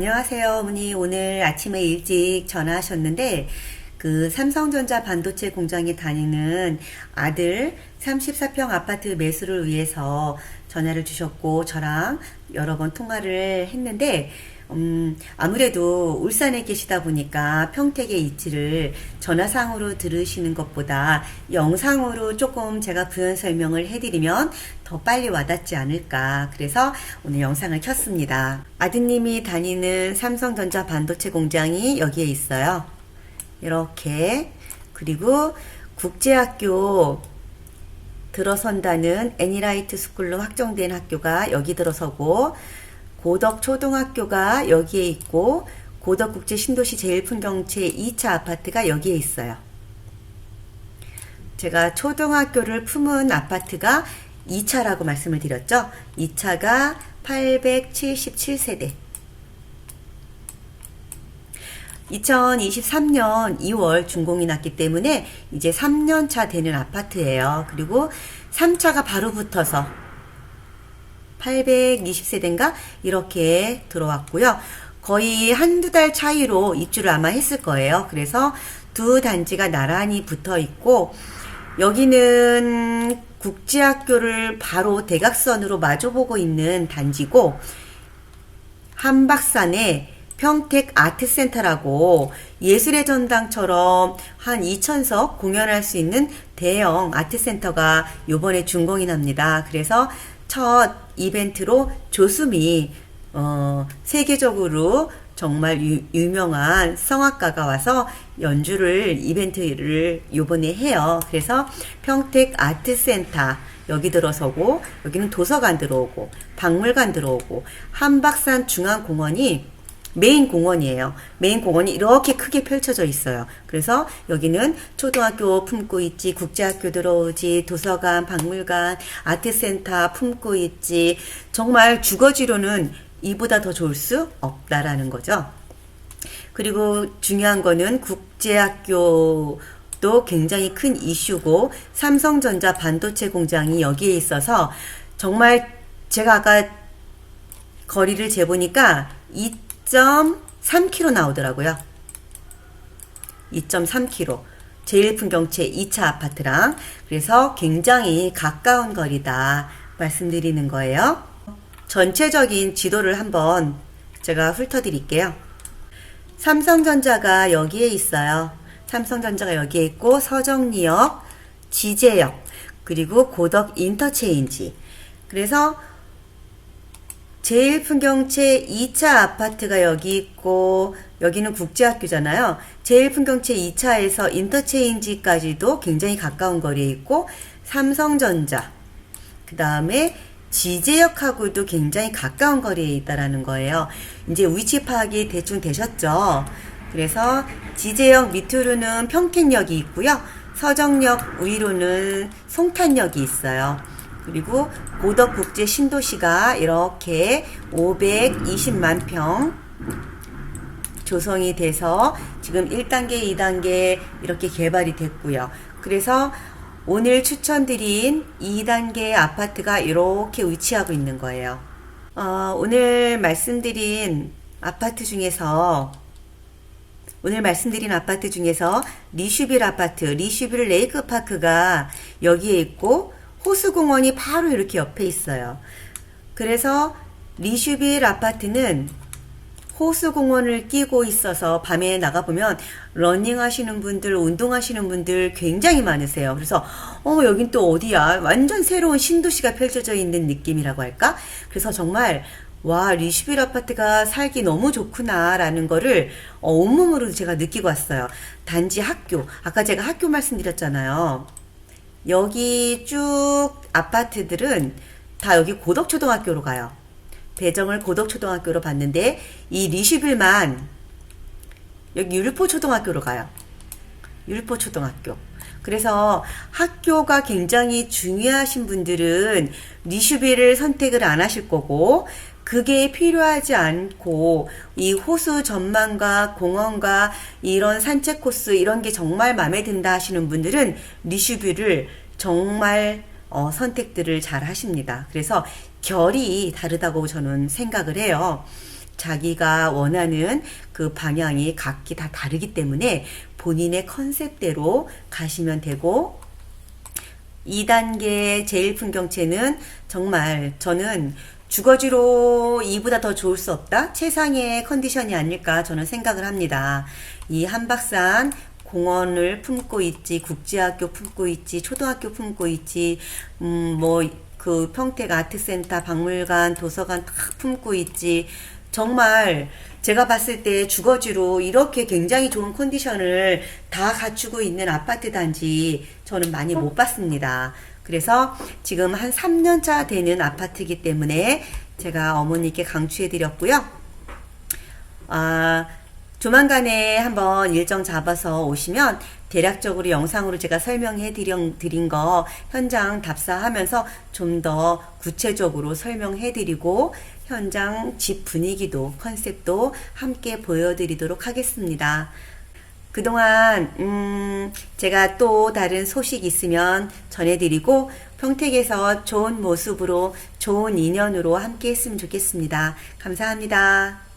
안녕하세요, 어머니. 오늘 아침에 일찍 전화하셨는데, 그 삼성전자 반도체 공장에 다니는 아들 34평 아파트 매수를 위해서 전화를 주셨고, 저랑 여러 번 통화를 했는데, 음, 아무래도 울산에 계시다 보니까 평택의 위치를 전화상으로 들으시는 것보다 영상으로 조금 제가 부연 설명을 해드리면 더 빨리 와닿지 않을까. 그래서 오늘 영상을 켰습니다. 아드님이 다니는 삼성전자 반도체 공장이 여기에 있어요. 이렇게. 그리고 국제학교 들어선다는 애니라이트 스쿨로 확정된 학교가 여기 들어서고, 고덕 초등학교가 여기에 있고 고덕 국제 신도시 제일풍경채 2차 아파트가 여기에 있어요. 제가 초등학교를 품은 아파트가 2차라고 말씀을 드렸죠. 2차가 877세대. 2023년 2월 준공이 났기 때문에 이제 3년차 되는 아파트예요. 그리고 3차가 바로 붙어서 820세대인가 이렇게 들어왔고요. 거의 한두 달 차이로 입주를 아마 했을 거예요. 그래서 두 단지가 나란히 붙어 있고 여기는 국제학교를 바로 대각선으로 마주보고 있는 단지고 한박산에 평택 아트센터라고 예술의 전당처럼 한 2천석 공연할 수 있는 대형 아트센터가 요번에 준공이 납니다. 그래서 첫 이벤트로 조수미 어, 세계적으로 정말 유, 유명한 성악가가 와서 연주를 이벤트를 요번에 해요. 그래서 평택 아트센터 여기 들어서고 여기는 도서관 들어오고 박물관 들어오고 한박산 중앙공원이 메인 공원이에요. 메인 공원이 이렇게 크게 펼쳐져 있어요. 그래서 여기는 초등학교 품고 있지, 국제학교 들어오지, 도서관, 박물관, 아트센터 품고 있지. 정말 주거지로는 이보다 더 좋을 수 없다라는 거죠. 그리고 중요한 거는 국제학교 도 굉장히 큰 이슈고 삼성전자 반도체 공장이 여기에 있어서 정말 제가 아까 거리를 재보니까 2.3km 나오더라고요. 2.3km. 제일풍경채 2차 아파트랑 그래서 굉장히 가까운 거리다 말씀드리는 거예요. 전체적인 지도를 한번 제가 훑어드릴게요. 삼성전자가 여기에 있어요. 삼성전자가 여기에 있고 서정리역, 지제역, 그리고 고덕 인터체인지. 그래서 제일 풍경채 2차 아파트가 여기 있고 여기는 국제학교잖아요. 제일 풍경채 2차에서 인터체인지까지도 굉장히 가까운 거리에 있고 삼성전자 그 다음에 지제역하고도 굉장히 가까운 거리에 있다라는 거예요. 이제 위치 파악이 대충 되셨죠? 그래서 지제역 밑으로는 평택역이 있고요. 서정역 위로는 송탄역이 있어요. 그리고 고덕 국제 신도시가 이렇게 520만 평 조성이 돼서 지금 1단계, 2단계 이렇게 개발이 됐고요. 그래서 오늘 추천드린 2단계 아파트가 이렇게 위치하고 있는 거예요. 어, 오늘 말씀드린 아파트 중에서 오늘 말씀드린 아파트 중에서 리슈빌 아파트, 리슈빌 레이크파크가 여기에 있고 호수공원이 바로 이렇게 옆에 있어요. 그래서 리슈빌 아파트는 호수공원을 끼고 있어서 밤에 나가보면 러닝 하시는 분들, 운동하시는 분들 굉장히 많으세요. 그래서, 어, 여긴 또 어디야? 완전 새로운 신도시가 펼쳐져 있는 느낌이라고 할까? 그래서 정말, 와, 리슈빌 아파트가 살기 너무 좋구나라는 거를 어, 온몸으로 제가 느끼고 왔어요. 단지 학교. 아까 제가 학교 말씀드렸잖아요. 여기 쭉 아파트들은 다 여기 고덕초등학교로 가요. 배정을 고덕초등학교로 봤는데 이 리슈빌만 여기 율포초등학교로 가요. 율포초등학교. 그래서 학교가 굉장히 중요하신 분들은 리슈빌을 선택을 안 하실 거고 그게 필요하지 않고 이 호수 전망과 공원과 이런 산책 코스 이런 게 정말 마음에 든다 하시는 분들은 리슈뷰를 정말 어, 선택들을 잘 하십니다. 그래서 결이 다르다고 저는 생각을 해요. 자기가 원하는 그 방향이 각기 다 다르기 때문에 본인의 컨셉대로 가시면 되고 2단계 제일 풍경채는 정말 저는 주거지로 이보다 더 좋을 수 없다? 최상의 컨디션이 아닐까 저는 생각을 합니다. 이 한박산 공원을 품고 있지, 국제학교 품고 있지, 초등학교 품고 있지, 음, 뭐, 그 평택 아트센터, 박물관, 도서관 다 품고 있지. 정말 제가 봤을 때 주거지로 이렇게 굉장히 좋은 컨디션을 다 갖추고 있는 아파트 단지 저는 많이 못 봤습니다. 그래서 지금 한 3년차 되는 아파트이기 때문에 제가 어머니께 강추해 드렸고요. 아, 조만간에 한번 일정 잡아서 오시면 대략적으로 영상으로 제가 설명해 드린, 드린 거 현장 답사하면서 좀 더 구체적으로 설명해 드리고 현장 집 분위기도 컨셉도 함께 보여드리도록 하겠습니다. 그동안 음, 제가 또 다른 소식 있으면 전해드리고 평택에서 좋은 모습으로 좋은 인연으로 함께 했으면 좋겠습니다. 감사합니다.